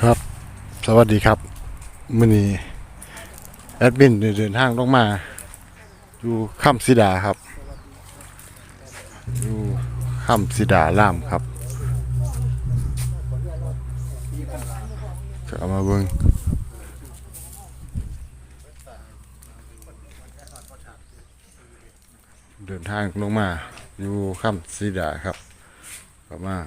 ครับ สวัสดีครับมื่อนี้แอดมินเดินทางลงมาอยู่ค่ำสิดาครับอยู่ค่ำสิดาล่ามครับจะเอามาเบิ่งเดินทางลงมาอยู่ค่ำสิดาครับก็มา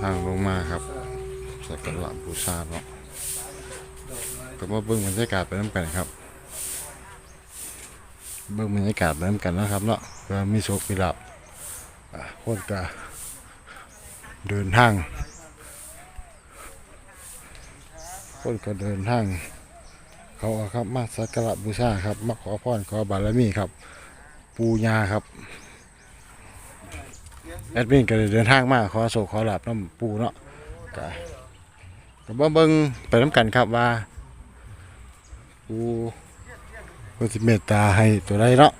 ทางลงมาครับสักการะบูชาเนาะก็มาเบิ่งบรรยากาศไปน้ำกันครับ เบิ่งบรรยากาศไปน้ำกันนะครับเนาะเพื่อมีโชคมีลาภอะคนก็เดินทาง คนก็เดินทาง เขาครับมาสักการะบูชาครับ มาขอพรขอบารมีครับ ปูญาครับ แอดมินก็เลยเดินทางมาขอโศกขอหลับน้ำปูเนาะก็ก็บ่เบิ่งไปน้ำกันครับว่าปูเพิ่นสิเมตตาให้ตัวใดเนาะ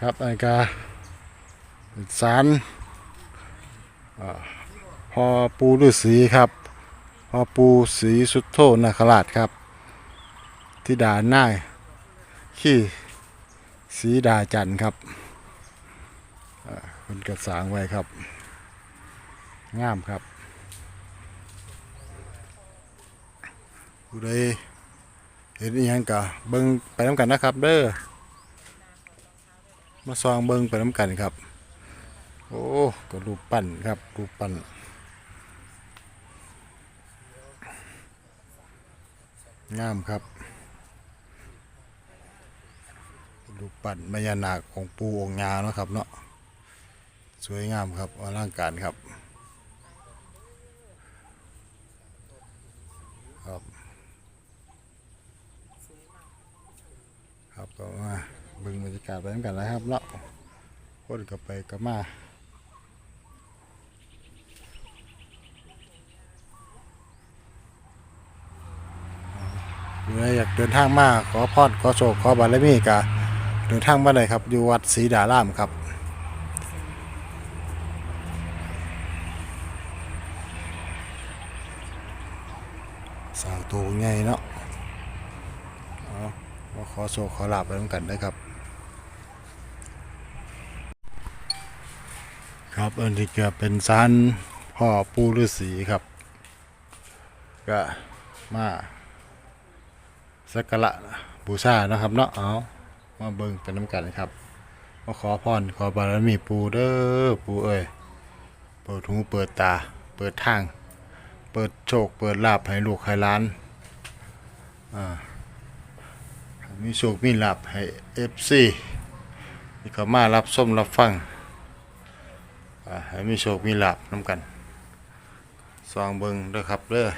ครับอันก็สารพอปูฤาษีครับพอปูศรีสุทโธนาคราชครับที่ดาหน้าขี้สีดาจันทร์ครับ คนกระสางไว้ครับ งามครับผู้ใดเห็นอีหยังกะเบิ่งไปน้ำกันนะครับ เด้อมาซองเบิ่งไปน้ำกันครับ โอ้ก็รูปปั้นครับรูปปั้นงามครับรูปปั้นพญานาคของปูองค์ยาเนาะครับเนาะ สวยงามครับอลังการครับ ครับครับก็มาบึงบรรยากาศไปด้วยกันนะครับเนาะคนก็ไปก็มาอยู่ในอยากเดินทางมาขอพรขอโชคขอบารมีกะเดินทางมาเลยครับ อยู่วัดศรีดารามครับ สร้างตัวใหญ่เนาะเอามาข อโชคขอลาบไปด้วยกันได้ครับ ครับอันนี้ก็เป็นซานพ่อปู่ฤาษีครับ ก็มาสักการะบูชานะครับเนาะเอามาเบิ่งเป็นน้ำกันครับมาขอพรขอบารมีปู่เด้อปู่เอ้ยเปิดหูเปิดตา เปิดทาง เปิดโชค เปิดลาบให้ลูกให้ล้านอ่า มีโชคมีลาบให้เอฟซีที่เขามารับส้มรับฟังอ่าให้มีโชคมีลาบน้ำกันซองเบิงเด้อครับเด้อ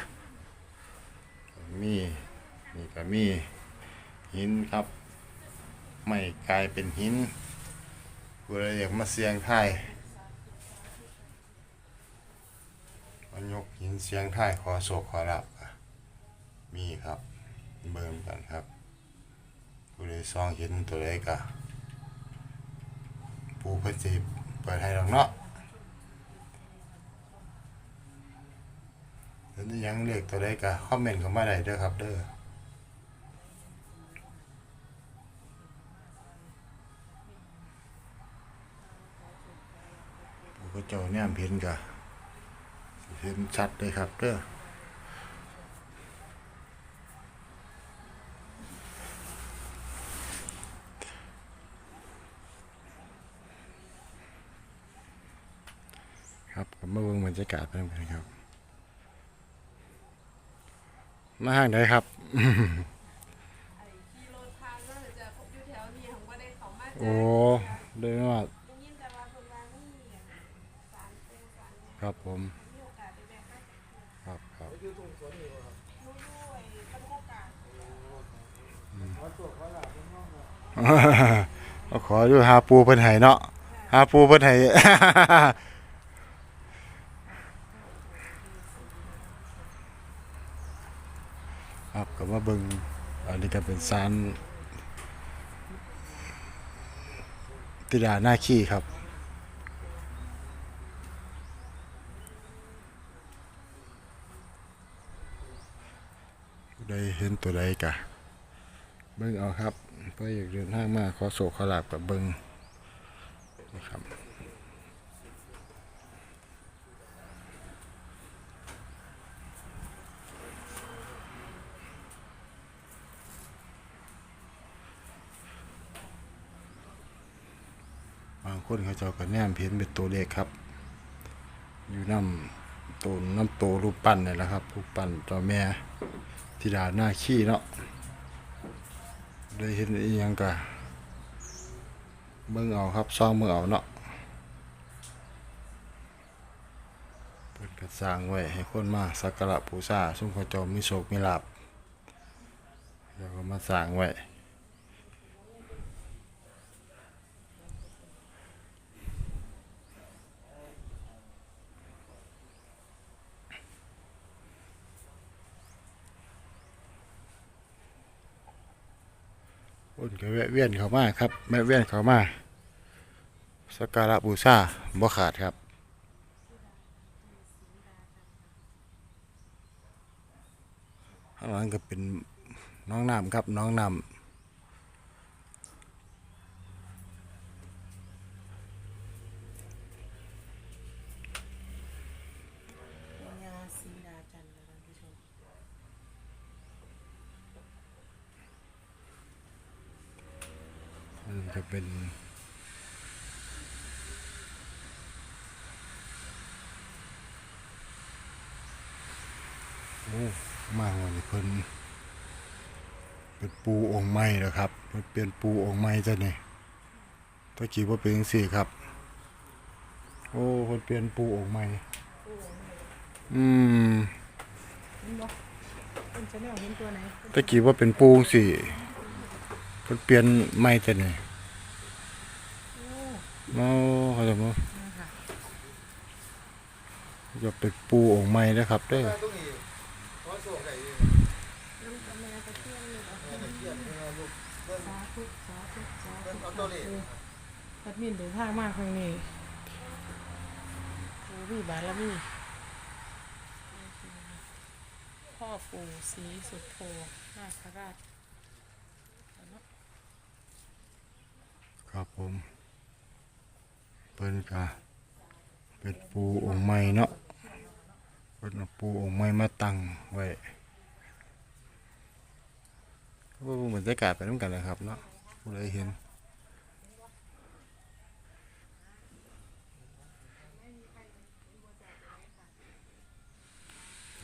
มีนี่ก็มีหินครับ ไม่กลายเป็นหินกูเลยอยากมาเสียงไทยมันยกหินเสียงไทยขอโศกขอรับมีครับเบิ่มกันครับ ผู้ใดซองเห็นตัวใดก็ปูเพิ่นสิเปิดให้ดอกเนาะแล้วนี่ยังเลขตัวใดก็คอมเมนต์เข้ามาได้เด้อครับเด้อผู้ก็เจ้าเนี่ยเห็นก็เห็นชัดเลยครับเด้อ ครับผมมาเบิ่งบรรยากาศเพิ่มกันครับ มาห้างไหนครับขี่รถผ่านมาจะพบอยู่แถวนี้ของว่าได้เขามาโอ้เดินมาได้ยินแต่ว่าคนว่านี่สารปูสารเนี่ยครับผมมีโอกาสไปแบกมาครับครับรู้ด้วยบรรยากาศเอาขออยู่หาปูเพิ่นให้เนาะหาปูเพิ่นให้ ครับก็มาเบิงอันนี้ก็เป็นสารติดาหน้าขี้ครับได้เห็นตัวใดกะ เบิ่งเอาครับเพื่ออยากเดินทางมาขอโศกขอลาบกับเบิ่งนะครับ คนเขาเจ้าก็แนมเห็นเป็นตัวเลขครับ อยู่น้ำตัวน้ำโตรูปปั้นนี่แหละครับรูปปั้นจ้าแม่ธิดาหน้าขี้เนาะได้เห็นอีหยังกะเบิ่งเอาครับซองเบิ่งเอาเนาะเปิดกระสร้างไว้ให้คนมาสักการะบูชาสุ่มขาจ้ามีโชคมีลาภแล้วก็มาสร้างไว้ คนก็แวะเวียนเข้ามาครับแวะเวียนเข้ามาสักการะบูชาบ่ขาดครับข้างหลังก็เป็นน้องน้ำครับน้องน้ำาสีดาจันทร์นะท่านผู้ชมำอันนี้ก็เป็นโอ้มาวันนี้เพิ่นเป็นปูองค์ใหม่แล้วครับเพิ่นเปลี่ยนปูองค์ใหม่จ้ะนี่ตะกี้ว่าเป็นจังซี่ครับ โอ้เพิ่นเปลี่ยนปูองค์ใหม่อืมตะกี้ว่าเป็นปูสิเพิ่นเปลี่ยนใหม่แต่นี่ เมาเขาจะมาจะเป็นปูองค์ใหม่นะครับเด้อน้ำกับแม่ตะเคียนเลยเหรอสาธุสาธุสาธุแอดมินเดินทางมากครั้งนี้ปู่พี่บารมีพ่อปู่ศรีสุโธนาคราชครับผมเพิ่นก็เป็นปูองค์ใหม่เนาะเพิ่นเอาปูองค์ใหม่มาตั้งไว้ว่าเหมือนบรรยากาศไปน้ำกันนะครับเนาะผู้ใดเห็น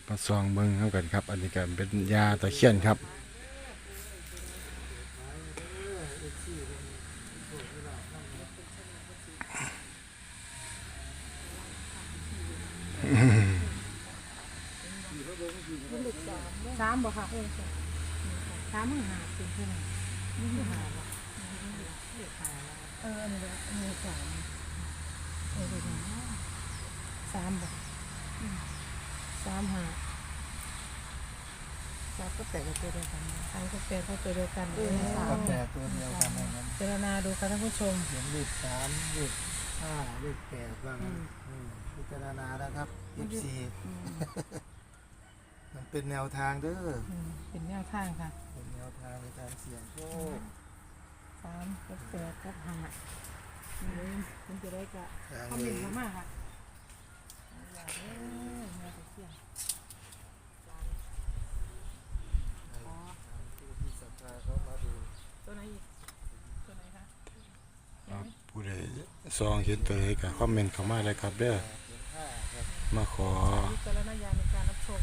มาซองเบิ่งเข้ากันครับ อันนี้ก็เป็นยาตะเคียนครับ สามบ่ค่ะเออสามมือหาเป็นเท่าไหร่มือหาบ่เอออันนี้ละอันนี้สามเออเดี๋ยวนะสามบ่อืมสามหาสามก็แปดก็ตัวเดียวกันสามก็แปดก็ตัวเดียวกันเออสามก็แต่ตัวเดียวกันนะครับเจรณาดูค่ะท่านผู้ชมเขียนเลขสามเลขห้าเลขแปดบ้างพิจารณานะครับยี่สี่มัน เป็นแนวทางเด้ออืมเป็นแนวทางค่ะเป็นแนวทางในการเสี่ยงโชคสามก็แปดก็ห้าอืมมันจะได้กะทางคอมเลเมนยต์เข้ามาค่ะอย่าเด้อแม่ตะเคียนผู้ที่ศรัทธาเขามาดูตัวไหนอีกตัวไหนคะครับผู้ใดซองเห็นตัวใดก็คอมเมนต์เข้ามาเลยครับเด้อเป็นห้าครับมาขอ วิจารณญาณในการรับชม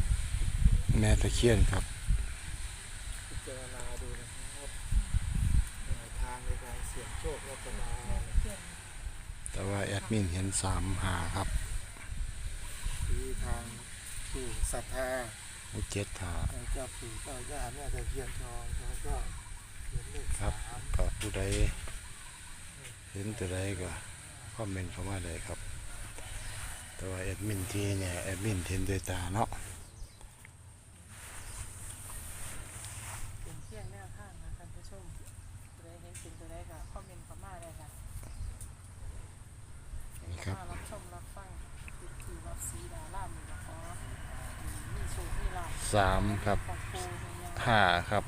แม่ตะเคียนครับ พิจารณาดูนะครับแนวทางในการเสี่ยงโชครัฐบาลแม่ตะเคียนแต่ว่าแอดมินเห็นสามหาครับคือทางผู้ศรัทธาเจ็ดหาเจ้าปู่เจ้าย่าแม่ตะเคียนทองเขาก็เขียนเลขครับสามก็ผู้ใดเห็นตัวใดก็คอมเมนต์เข้ามาเลยครับ แต่ว่าแอดมินที่เนี่ยแอดมินเห็นด้วยตาเนาะ เป็นเที่ยง สามครับห้าครับ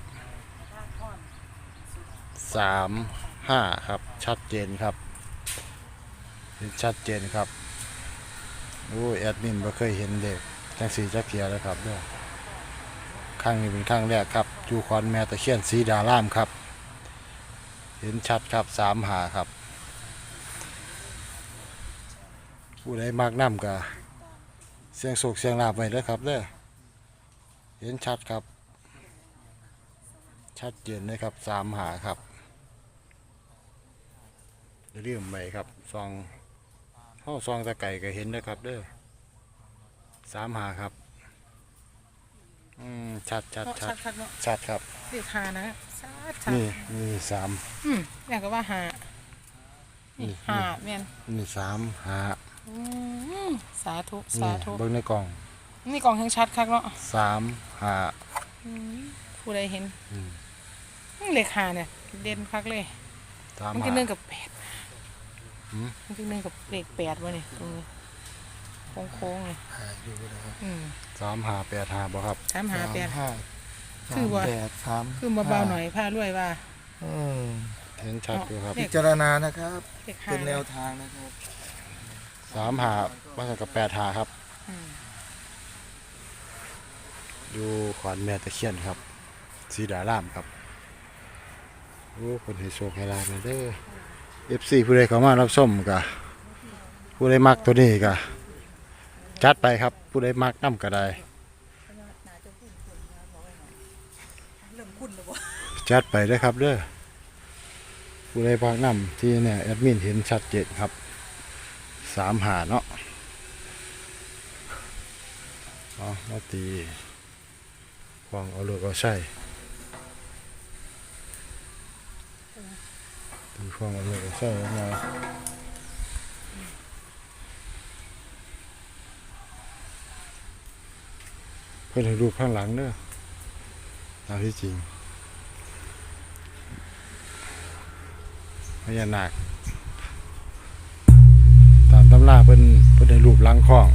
สามห้าครับ ชัดเจนครับเห็นชัดเจนครับโอ้แอดมินบ่เคยเห็นเด็กจังสีจักเทียแล้วครับเด้อครั้งนี้เป็นครั้งแรกครับจูคอนแม่ตะเคียนสีดาล่ามครับ เห็นชัดครับสามหาครับ ผู้ใดมากน้ำกะเสียงโศกเสียงลาบไว้เด้อครับเด้อ เห็นชัดครับ ชัดเจนเลยครับสามหาครับเรื่องใหม่ครับซองห้องซองตะไก่ก็เห็นนะครับเด้อสามหาครับ อืมชัดชัดเนาะชัชัดดชัดเนาะชัดครับเลขหานะชัดชัดนี่นี่สามอืมอย่างก็ว่าหานี่หาแม่นนี่สามหาอืมสาธุ สานี่ธุเบิ่งในกล่อง นี่กล่องแห่งชัดคักเนาะสาม หาอืมผู้ใดเห็นอืมอืมเลขหาเนี่ยเด่นคักเลยสามมันหาคือหนึ่งกับแปดหืม มันคือหนึ่งกับเลขแปดวะเนี่ยตรงนี้โค้งๆเลยหาอยู่นะครับอืมสามหาแปดหาบ่ครับสามหาแปดห้าคือว่าสามแปดสามคือมาเบาหน่อยผ้ารวยว่าเออเห็นชัดอยู่ครับเลพิข จารณานะครับ เลขห้าเป็นแนวทางนะครับสามหาบ้านกับแปดหาครับ อืม อยู่ขอนแม่ตะเคียนครับสีดารามครับโอ้คนให้โชคให้ลาบเลยเด้อเอฟซีผู้ใดเข้ามารับชมกะผู้ใดมักตัวนี้กะจัดไปครับผู้ใดมักน้ำก็ได้จัดไปเด้ครับเด้อผู้ใดมักน้ำที่เนี่ยแอดมินเห็นชัดเจนครับสามหาเนาะเอามาตี ควางเอาเลือกเอาใช่ตีควางเอาเลือกเอาใช่ยังไงเพื่อนให้รูปข้างหลังเด้อตามที่จริงพญานาคตามตำราเพิ่นเพิ่นให้รูปลังคล้อง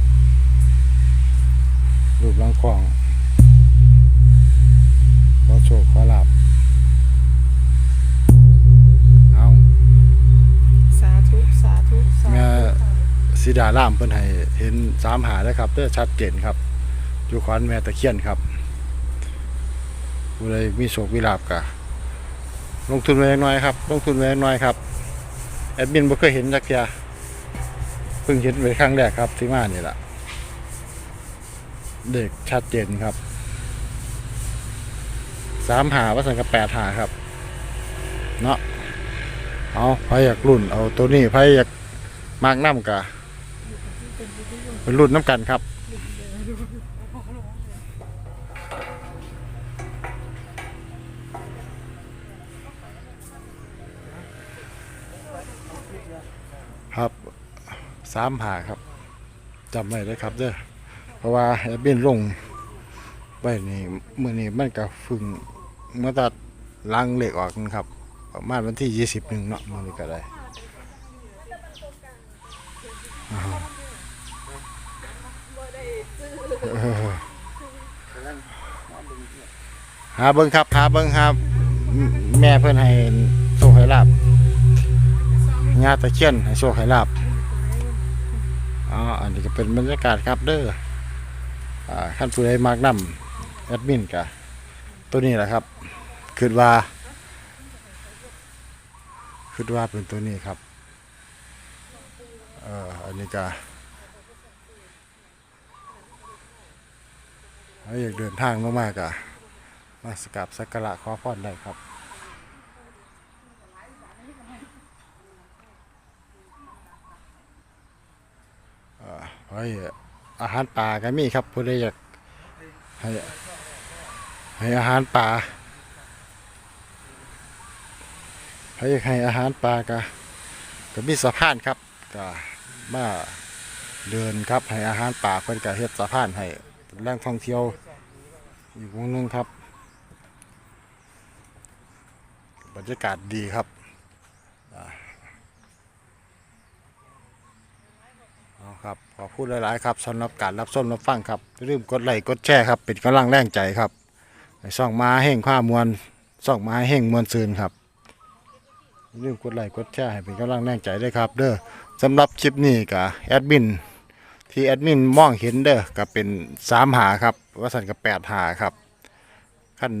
สีดาล่ามเพิ่นให้เห็นสามหาแล้วครับเด้อชัดเจนครับอยู่ขอนแม่ตะเคียนครับผู้ใดมีโชคมีลาบกะลงทุนไว้น้อยครับ ลงทุนไว้น้อยครับแอดมินบ่เคยเห็นจักเทียเพิ่งเห็นไว้ครั้งแรกครับที่มานี่ล่ะเด็กชัดเจนครับสามหาว่าสังกับแปดหาครับ เนาะเอาไผอยากรุ่น เอาตัวนี้ไผอยากมากน้ำกะ รุ่นน้ำกันครับครับสามหาครับจำไว้เลยครับเด้อเพราะว่าแอดบินลงไปนี่เมื่อนี้มันก็ฟึ่งเมื่อตัดล้างเหล็กออกนะครับ ประมาณวันที่ยี่สิบหนึ่งเนาะมันก็ได้อ่า หาเบิ้งครับหาเบิ้งครับ แม่เพื่อนให้โชคให้ลาบญาตะเคียนให้โชคให้ลาบอ๋ออันนี้ก็เป็นบรรยากาศครับเด้ออ่าขั้นผู้ใดมากนำแอดมินกะตัวนี้แหละครับคือว่าคิดว่าเป็นตัวนี้ครับเอ่ออันนี้ก็ ถ้าอยากเดินทางมากๆอะมาสกับสักการะขอพรได้ครับเอ่อไว้อาหารป่าก็มีครับผู้ใดอยากให้ให้อาหารป่าถ้าอยากให้อาหารปลาก็ก็มีสะพานครับก็มาเดินครับให้อาหารปลาเพิ่นก็เฮ็ดสะพานให้ เป็นแหล่งท่องเที่ยวอีกวงหนึงครับ บรรยากาศดีครับเอาครับ ขอพูดหลายๆครับสำหรับการรับชมรับฟังครับอย่าลืมกดไลค์กดแชร์ครับ เป็นกำลังแรงใจครับให้ส่องมาแห่งความมวลส่องมาแห่งมวลซืนครับอย่าลืมกดไลค์กดแชร์ให้เป็นกำลังแรงใจด้วยครับ เด้อสำหรับคลิปนี้กับแอดมิน ที่แอดมินมองเห็นเด้อก็เป็นสามหาครับว่าสันกับแปดหาครับขั้น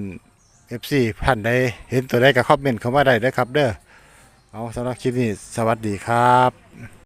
เอฟซีท่านใดเห็นตัวใดก็คอมเมนต์เข้ามาได้เด้อครับ เด้อเอาสำหรับคลิปนี้สวัสดีครับ